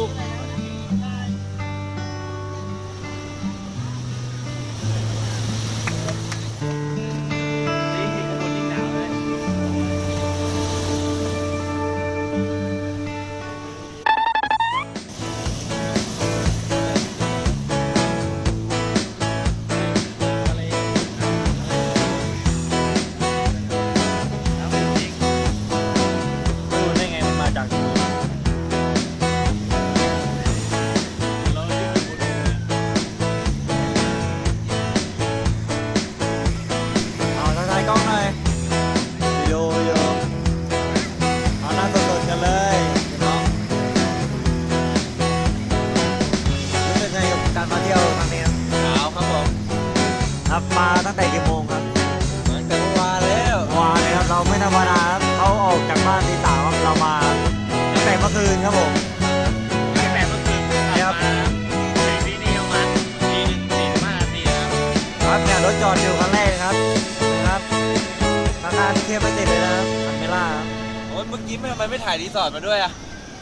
Oh. ับมาตั้งแต่กี่โมงครับเหมือนกันวาแล้ววานเลยครับเราไม่ธรรมดาครับเขาออกจากบ้านตีสามครับเรามาตั้งแต่เมื่อคืนครับผมแต่เมื่อคืนครับในที่นี่ปรมาณตีหนึ่งสี่ห้านาทีครับเนี่ยรถจอดอยู่ครั้งแรกครับนะครับราคารเทียบไม่ติดเลยนะครับอันเมล่าโอ้ยเมื่อกี้ทำไมไม่ถ่ายรีสอร์ทมาด้วยอะ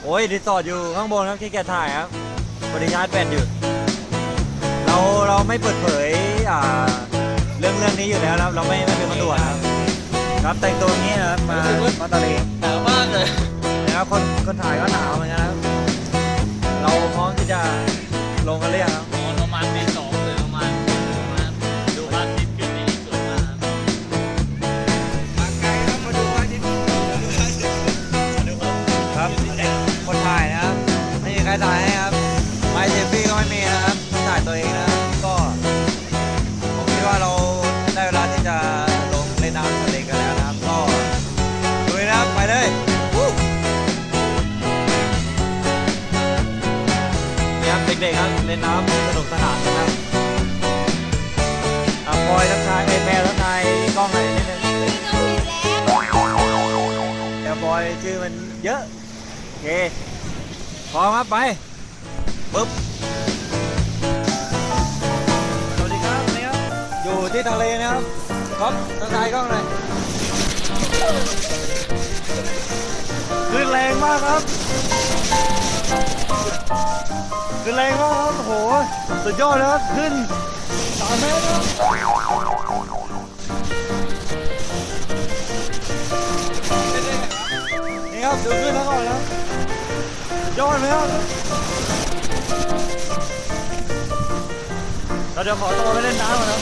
โอ้ยรีสอร์ทอยู่ข้างบนครับที่แกถ่ายครับบริชาร์จแนอยู่เราเราไม่เปิดเผยอ่า รื่องเรื่องนี้อยู่แล้วนะครับเราไม่ไม่เป็นคนตรวจครับครับแต่งตัวอย่างนี้นะครับมามาตะเลงหนาวมากเลยนะครับคนคนถ่ายก็หนาวเหมือนกันนะครับ ด็กๆครับเล่นน้ำสนุกสนานนะครับอะพลอยทักทายไอ้แพรทักทายกล้องหน่อยนิดนึงเดี๋ยวบอยชื่อมันเยอะโอเคพร้อมครับไปปึ๊บสวัสดีครับนี่ครับอยู่ที่ทะเลนะครับครับทางซ้ายกล้องหน่อยขึ้นแรงมากครับ ขึ้นแรงมากครับโอ้โหสุดยอดเลยครับขึ้นสามเมตรนะครับนี่ครับดูขึ้นแล้วก่อนนะยอดไหมครับเราเดี๋ยวขอตัวไปเล่นน้ำก่อนนะ